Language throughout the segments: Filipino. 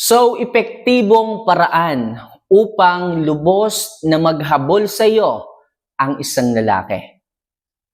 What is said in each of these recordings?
So, epektibong paraan upang lubos na maghabol sa iyo ang isang lalaki.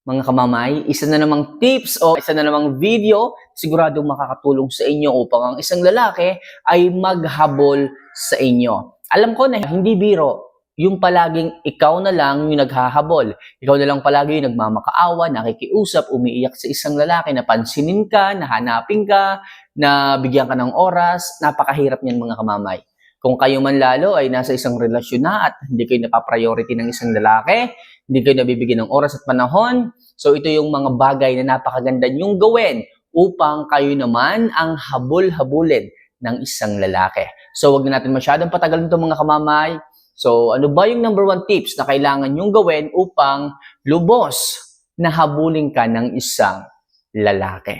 Mga kamamay, isa na namang tips o isa na namang video siguradong makakatulong sa inyo upang ang isang lalaki ay maghabol sa inyo. Alam ko na hindi biro, yung palaging ikaw na lang yung naghahabol. Ikaw na lang palagi yung nagmamakaawa, nakikiusap, umiiyak sa isang lalaki, napansinin ka, nahanapin ka, na bigyan ka ng oras, napakahirap niyan mga kamamay. Kung kayo man lalo ay nasa isang relasyon na at hindi kayo napapriority ng isang lalaki, hindi kayo nabibigyan ng oras at panahon, so ito yung mga bagay na napakaganda niyong gawin upang kayo naman ang habol-habulin ng isang lalaki. So wag na natin masyadong patagal nito mga kamamay. So ano ba yung number one tips na kailangan niyong gawin upang lubos na habulin ka ng isang lalaki?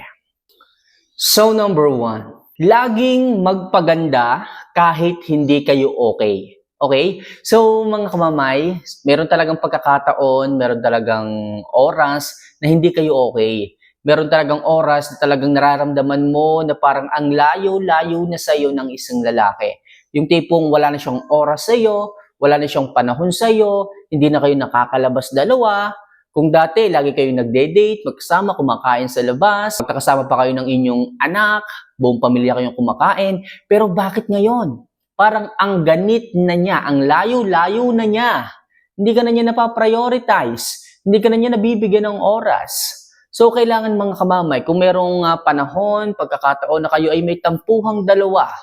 So number one, laging magpaganda kahit hindi kayo okay. Okay? So mga kamamay, meron talagang pagkakataon, meron talagang oras na hindi kayo okay. Meron talagang oras na talagang nararamdaman mo na parang ang layo-layo na sa'yo ng isang lalaki. Yung tipong wala na siyang oras sa'yo, wala na siyang panahon sa'yo, hindi na kayo nakakalabas dalawa, kung dati, lagi kayo nagde-date, magkasama, kumakain sa labas, magkakasama pa kayo ng inyong anak, buong pamilya kayong kumakain, pero bakit ngayon? Parang ang ganit na niya, ang layo-layo na niya. Hindi ka na niya napaprioritize, hindi ka na niya nabibigyan ng oras. So, kailangan mga kamamay, kung merong ah, panahon, pagkakataon na kayo ay may tampuhang dalawa,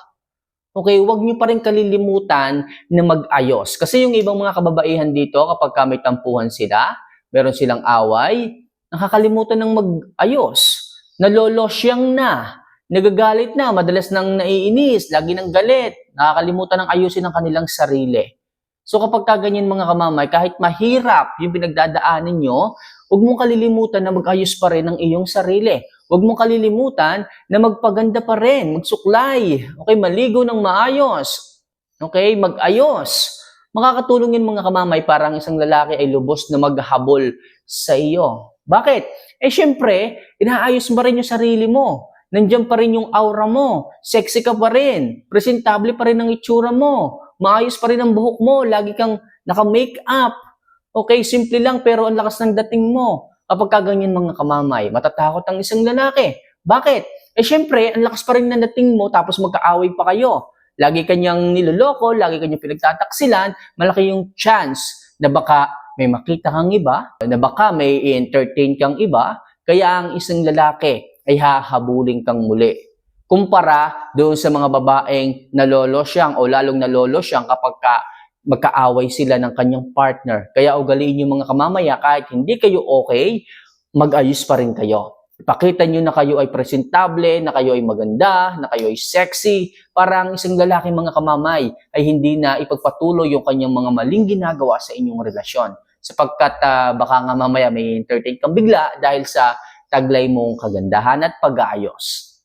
okay, huwag niyo pa rin kalilimutan na mag-ayos. Kasi yung ibang mga kababaihan dito, kapag ka may tampuhan sila, meron silang away, nakakalimutan ng mag-ayos. Nalolosyang na, nagagalit na, madalas nang naiinis, lagi nang galit, nakakalimutan ng ayusin ang kanilang sarili. So kapag kaganyan mga kamamay, kahit mahirap yung pinagdadaanan nyo, huwag mong kalilimutan na mag-ayos pa rin ang iyong sarili. Huwag mong kalilimutan na magpaganda pa rin, magsuklay, okay, maligo ng maayos, okay, mag-ayos. Makakatulong yun mga kamamay para ang isang lalaki ay lubos na maghabol sa iyo. Bakit? Eh syempre, inaayos mo rin yung sarili mo. Nandiyan pa rin yung aura mo. Sexy ka pa rin. Presentable pa rin ang itsura mo. Maayos pa rin ang buhok mo. Lagi kang naka-make up. Okay, simple lang pero ang lakas ng dating mo. Kapag kaganyan mga kamamay, matatakot ang isang lalaki. Bakit? Eh syempre, ang lakas pa rin ng dating mo tapos magkaaway pa kayo. Lagi kanyang niloloko, lagi kanyang pinagtataksilan, malaki yung chance na baka may makita kang iba, na baka may entertain kang iba, kaya ang isang lalaki ay hahabulin kang muli. Kumpara doon sa mga babaeng nalolo siyang o lalong nalolo siyang kapag ka magkaaway sila ng kanyang partner. Kaya ugaliin yung mga kamamaya kahit hindi kayo okay, mag-ayos pa rin kayo. Ipakita nyo na kayo ay presentable, na kayo ay maganda, na kayo ay sexy, para ang isang lalaki mga kamamay ay hindi na ipagpatuloy yung kanyang mga maling ginagawa sa inyong relasyon. Sapagkat ah, baka nga mamaya may entertain kang bigla dahil sa taglay mong kagandahan at pag-aayos.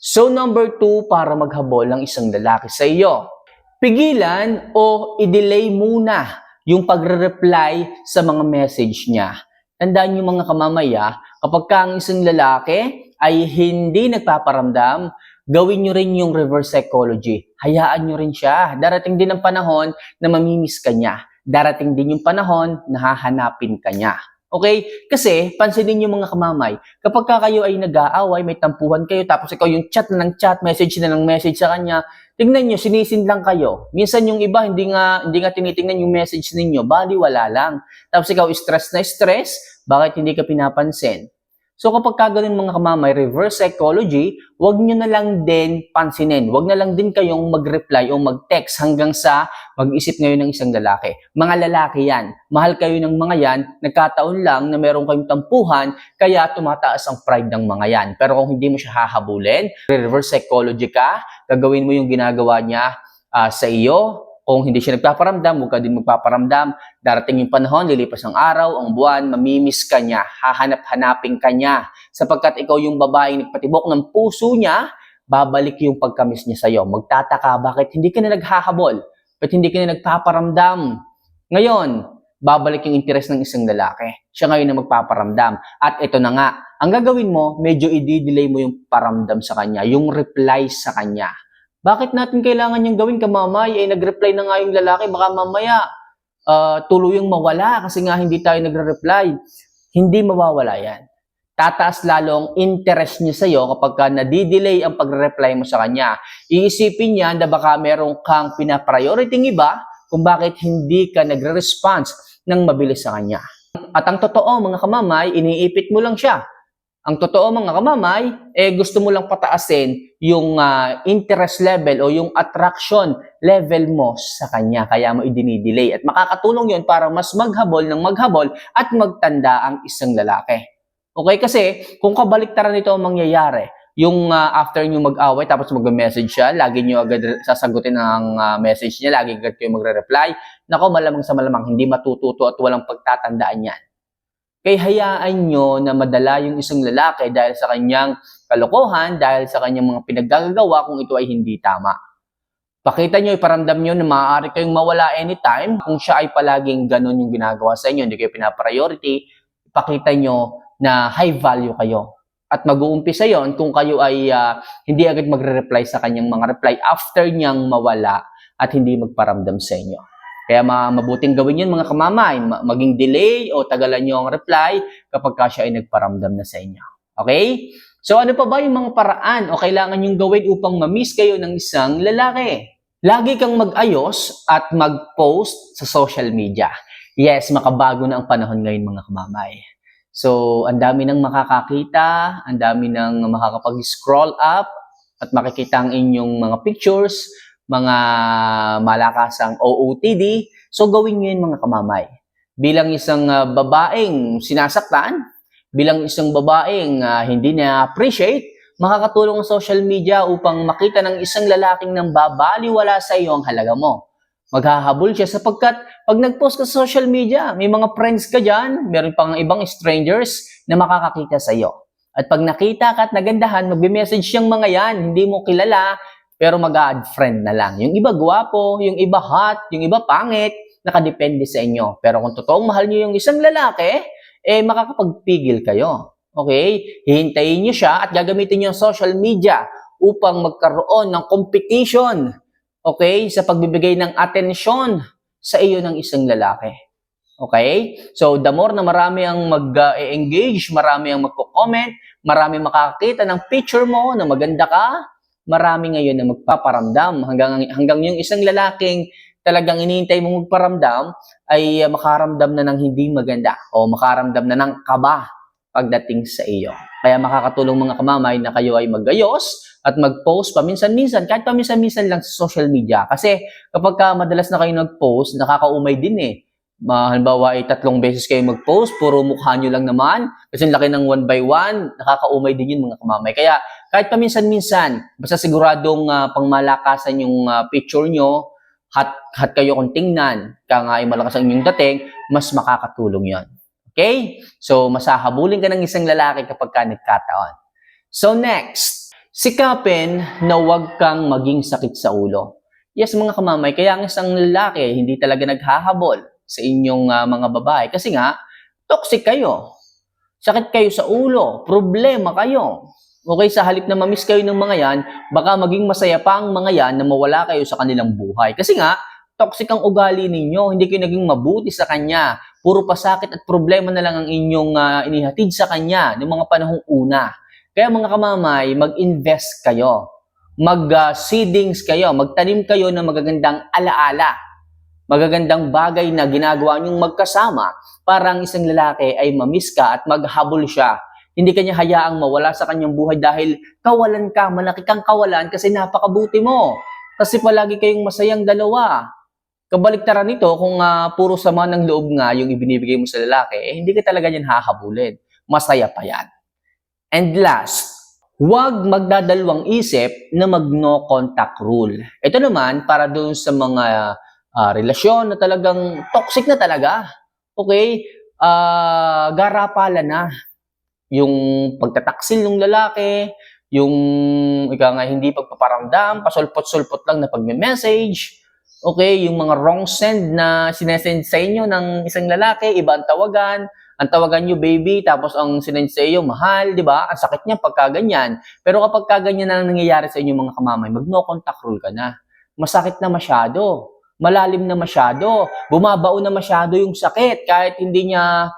So number two, para maghabol ng isang lalaki sa iyo, pigilan o i-delay muna yung pagre-reply sa mga message niya. Tandaan niyo mga kamamaya, kapag ka ang isang lalaki ay hindi nagpaparamdam, gawin niyo rin yung reverse psychology. Hayaan niyo rin siya. Darating din ang panahon na mamimiss ka niya. Darating din yung panahon na hahanapin ka niya. Okay? Kasi, pansinin niyo mga kamamay, kapag ka kayo ay nag-aaway, may tampuhan kayo, tapos ikaw yung chat na ng chat, message na ng message sa kanya, tingnan niyo, sinisin lang kayo. Minsan yung iba, hindi nga, hindi nga tinitingnan yung message ninyo, bali wala lang. Tapos ikaw, stress na stress, bakit hindi ka pinapansin? So kapag kagaling mga kamamay, reverse psychology, wag nyo na lang din pansinin. Wag na lang din kayong mag-reply o mag-text hanggang sa mag-isip ngayon ng isang lalaki. Mga lalaki yan. Mahal kayo ng mga yan, nagkataon lang na meron kayong tampuhan, kaya tumataas ang pride ng mga yan. Pero kung hindi mo siya hahabulin, reverse psychology ka, gagawin mo yung ginagawa niya ah, sa iyo, kung hindi siya nagpaparamdam, huwag ka din magpaparamdam. Darating yung panahon, lilipas ang araw, ang buwan, mamimiss ka niya, hahanap-hanapin ka niya. Sapagkat ikaw yung babaeng nagpatibok ng puso niya, babalik yung pagkamis niya sa'yo. Magtataka, bakit hindi ka na naghahabol? Bakit hindi ka na nagpaparamdam? Ngayon, babalik yung interes ng isang lalaki. Siya ngayon na magpaparamdam. At ito na nga, ang gagawin mo, medyo i-delay mo yung paramdam sa kanya, yung reply sa kanya. Bakit natin kailangan yung gawin kamamay? Eh, nag-reply na nga yung lalaki, baka mamaya ah, tuluyang mawala kasi nga hindi tayo nagre-reply. Hindi mawawala yan. Tataas lalo ang interest niya sa'yo kapag ka nadidelay ang pagre-reply mo sa kanya. Iisipin niya na baka meron kang pinapriority iba kung bakit hindi ka nagre-response ng mabilis sa kanya. At ang totoo mga kamamay, iniipit mo lang siya. Ang totoo mga kamamay, eh gusto mo lang pataasin yung ah, interest level o yung attraction level mo sa kanya. Kaya mo idinidelay. At makakatulong yon para mas maghabol ng maghabol at magtanda ang isang lalaki. Okay? Kasi kung kabaliktaran nito ang mangyayari, yung ah, after nyo mag-away tapos mag-message siya, lagi nyo agad sasagutin ang ah, message niya, lagi agad kayo magre-reply, nako malamang sa malamang hindi matututo at walang pagtatandaan yan. Kaya hayaan nyo na madala yung isang lalaki dahil sa kanyang kalokohan, dahil sa kanyang mga pinaggagawa kung ito ay hindi tama. Pakita nyo, iparamdam nyo na maaari kayong mawala anytime kung siya ay palaging ganun yung ginagawa sa inyo, hindi kayo pinapriority, pakita nyo na high value kayo. At mag-uumpisa yon kung kayo ay ah, hindi agad magre-reply sa kanyang mga reply after niyang mawala at hindi magparamdam sa inyo. Kaya ma- mabuting gawin yun mga kamamay, ma- maging delay o tagalan nyo ang reply kapag ka siya ay nagparamdam na sa inyo. Okay? So ano pa ba yung mga paraan o kailangan yung gawin upang ma-miss kayo ng isang lalaki? Lagi kang mag-ayos at mag-post sa social media. Yes, makabago na ang panahon ngayon mga kamamay. So, ang dami nang makakakita, ang dami nang makakapag-scroll up at makikita ang inyong mga pictures, mga malakasang OOTD. So, gawin nyo yun mga kamamay. Bilang isang ah, babaeng sinasaktan, bilang isang babaeng ah, hindi na-appreciate, makakatulong ang social media upang makita ng isang lalaking nang babaliwala sa iyo ang halaga mo. Maghahabol siya sapagkat pag nag-post ka sa social media, may mga friends ka dyan, meron pang ibang strangers na makakakita sa iyo. At pag nakita ka at nagandahan, magbe-message yung mga yan, hindi mo kilala, pero mag-add friend na lang. Yung iba gwapo, yung iba hot, yung iba pangit, nakadepende sa inyo. Pero kung totoong mahal niyo yung isang lalaki, eh makakapagpigil kayo. Okay? Hihintayin niyo siya at gagamitin niyo ang social media upang magkaroon ng competition. Okay? Sa pagbibigay ng atensyon sa iyo ng isang lalaki. Okay? So, the more na marami ang mag-engage, marami ang magko-comment, marami makakita ng picture mo na maganda ka, marami ngayon na magpaparamdam hanggang hanggang yung isang lalaking talagang iniintay mong magparamdam ay uh, makaramdam na ng hindi maganda o makaramdam na ng kaba pagdating sa iyo. Kaya makakatulong mga kamamay na kayo ay magayos at mag-post paminsan-minsan, kahit paminsan-minsan lang sa social media. Kasi kapag ka madalas na kayo nag-post, nakakaumay din eh. Ma, halimbawa ay tatlong beses kayo mag-post, puro mukha nyo lang naman. Kasi laki ng one by one, nakakaumay din yun mga kamamay. Kaya kahit paminsan-minsan, basta siguradong uh, pangmalakasan yung uh, picture nyo, hat, hat kayo kung tingnan, kaya nga ay malakas ang inyong dating, mas makakatulong yon. Okay? So, masahabulin ka ng isang lalaki kapag ka nagkataon. So, next, sikapin na huwag kang maging sakit sa ulo. Yes, mga kamamay, kaya ang isang lalaki hindi talaga naghahabol sa inyong uh, mga babae kasi nga, toxic kayo. Sakit kayo sa ulo, problema kayo. Okay, sa halip na mamiss kayo ng mga yan, baka maging masaya pa ang mga yan na mawala kayo sa kanilang buhay. Kasi nga, toxic ang ugali ninyo, hindi kayo naging mabuti sa kanya. Puro pasakit at problema na lang ang inyong uh, inihatid sa kanya ng mga panahong una. Kaya mga kamamay, mag-invest kayo. Mag-seedings kayo. Magtanim kayo ng magagandang alaala. Magagandang bagay na ginagawa niyong magkasama para ang isang lalaki ay mamiss ka at maghabol siya. Hindi kanya hayaang mawala sa kanyang buhay dahil kawalan ka, malaki kang kawalan kasi napakabuti mo. Kasi palagi kayong masayang dalawa. Kabaliktaran nito, kung uh, puro sama ng loob nga yung ibinibigay mo sa lalaki, eh, hindi ka talaga yan hahabulin. Masaya pa yan. And last, huwag magdadalawang isip na mag-no contact rule. Ito naman para doon sa mga uh, relasyon na talagang toxic na talaga. Okay? Uh, garapala na. Yung pagtataksil ng lalaki, yung ika nga hindi pagpaparamdam, pasulpot-sulpot lang na pagme-message, okay, yung mga wrong send na sinesend sa inyo ng isang lalaki, iba ang tawagan, ang tawagan nyo baby, tapos ang sinend sa iyo, mahal, di ba? Ang sakit niya pagka ganyan. Pero kapag ka ganyan na ang nangyayari sa inyo mga kamamay, mag no contact rule ka na. Masakit na masyado. Malalim na masyado. Bumabao na masyado yung sakit kahit hindi niya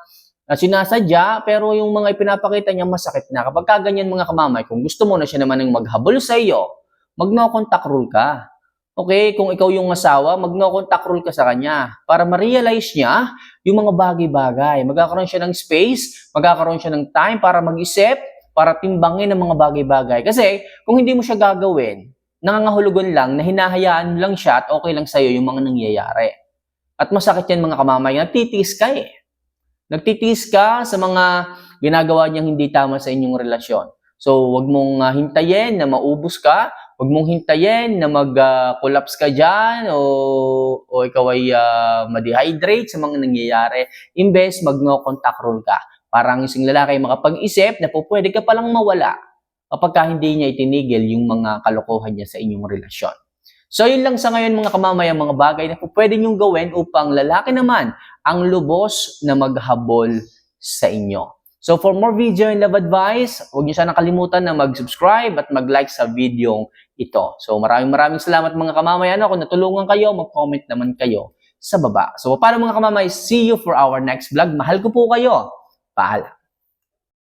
uh, sinasadya, pero yung mga ipinapakita niya masakit na. Kapag ka ganyan mga kamamay, kung gusto mo na siya naman yung maghabol sa iyo, mag no contact rule ka. Okay, kung ikaw yung asawa, mag no contact rule ka sa kanya para ma-realize niya yung mga bagay-bagay. Magkakaroon siya ng space, magkakaroon siya ng time para mag-isip, para timbangin ang mga bagay-bagay. Kasi kung hindi mo siya gagawin, nangangahulugan lang na hinahayaan lang siya at okay lang sa'yo yung mga nangyayari. At masakit yan mga kamamay, nagtitiis ka eh. Nagtitiis ka sa mga ginagawa niyang hindi tama sa inyong relasyon. So, wag mong ah, hintayin na maubos ka, wag mong hintayin na mag-collapse ka dyan o, o ikaw ay ah, ma-dehydrate sa mga nangyayari. Imbes, mag-no contact rule ka. Parang isang lalaki makapag-isip na po pwede ka palang mawala kapag ka hindi niya itinigil yung mga kalokohan niya sa inyong relasyon. So, yun lang sa ngayon mga kamamayan, mga bagay na po pwede niyong gawin upang lalaki naman ang lubos na maghabol sa inyo. So, for more video and love advice, huwag niyo sana kalimutan na mag-subscribe at mag-like sa video ito. So, maraming maraming salamat mga kamamayan. Kung natulungan kayo, mag-comment naman kayo sa baba. So, paano mga kamamay, see you for our next vlog. Mahal ko po kayo. Paalam.